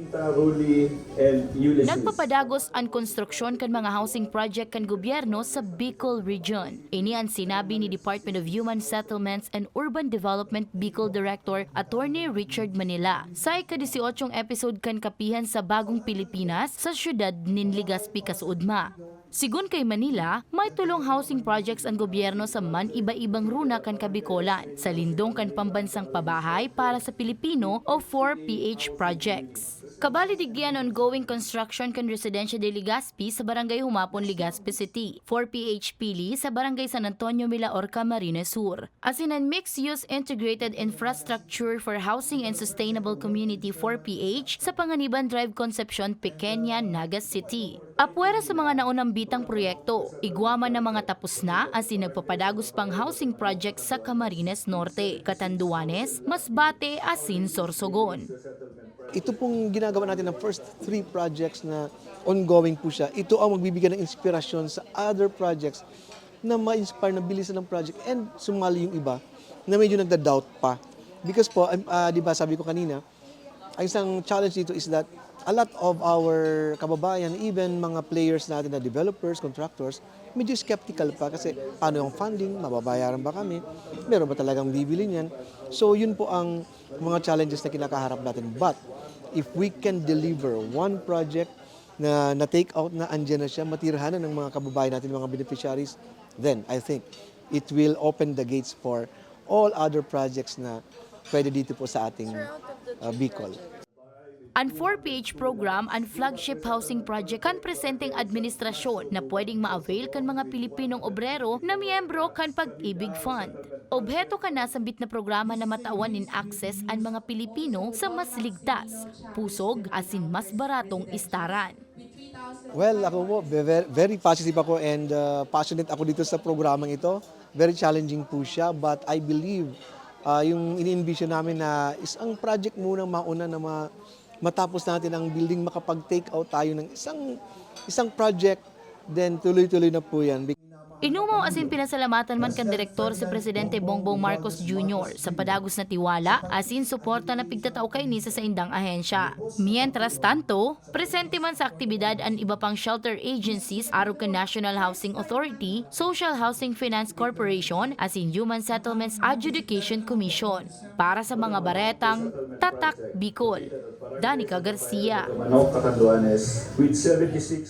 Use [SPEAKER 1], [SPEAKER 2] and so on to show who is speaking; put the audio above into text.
[SPEAKER 1] Quinta, Ruli, and Ulysses.
[SPEAKER 2] Nagpapadagos ang konstruksyon kan mga housing project kan gobyerno sa Bicol Region. Ini ang sinabi ni Department of Human Settlements and Urban Development Bicol Director Attorney Richard Manila sa ika-18 episode kan kapihan sa Bagong Pilipinas sa syudad nin Legazpi, Kasuudma. Sigun kay Manila, may tulong housing projects ang gobyerno sa man iba-ibang runa kan Kabikolan, sa lindong kan pambansang pabahay para sa Pilipino o 4PH projects. Kabali digyan ongoing construction kan residensya de Legazpi sa Barangay Humapon, Legazpi City, 4PH Pili sa Barangay San Antonio, Milaor, Camarines Sur. As in an mixed-use integrated infrastructure for housing and sustainable community 4PH sa Panganiban Drive Concepcion, Pequeña, Nagas City. Apwera sa mga naunang bitang proyekto, igwaman na mga tapos na as in nagpapadagos pang housing project sa Camarines Norte, Catanduanes, Masbate, asin Sorsogon.
[SPEAKER 3] Ito pong ginagawa natin ng first three projects na ongoing po siya. Ito ang magbibigay ng inspirasyon sa other projects na ma-inspire na bilisan ng project and sumali yung iba na medyo nagda-doubt pa. Because po, ah, di ba sabi ko kanina, ang isang challenge dito is that a lot of our kababayan, even mga players natin na developers, contractors, medyo skeptical pa kasi paano yung funding, mababayaran ba kami, meron ba talagang bibili niyan. So yun po ang mga challenges na kinakaharap natin. But if we can deliver one project na na-take out na andyan na siya, matirhanan ng mga kababayan natin, mga beneficiaries, then I think it will open the gates for all other projects na pwede dito po sa ating uh, Bicol.
[SPEAKER 2] Ang 4PH program ang flagship housing project kan presenteng administrasyon na pwedeng ma-avail kan mga Pilipinong obrero na miyembro kan Pag-ibig Fund. Obheto ka nasambit na programa na matawan in access ang mga Pilipino sa mas ligtas, pusog, asin mas baratong istaran.
[SPEAKER 3] Well, ako po, very, very positive ako and uh, passionate ako dito sa programang ito. Very challenging po siya, but I believe uh, yung ini-envision namin na isang project muna mauna na ma, matapos natin ang building, makapag-take out tayo ng isang, isang project, then tuloy-tuloy na po yan.
[SPEAKER 2] Inumaw asin pinasalamatan man kan direktor si Presidente Bongbong Marcos Jr. sa padagos na tiwala asin suporta na pigtatao kay Nisa sa indang ahensya. Mientras tanto, presente man sa aktibidad ang iba pang shelter agencies aro kan National Housing Authority, Social Housing Finance Corporation asin Human Settlements Adjudication Commission para sa mga baretang Tatak Bicol. Danica Garcia.
[SPEAKER 1] Manok, Catanduanes, with 76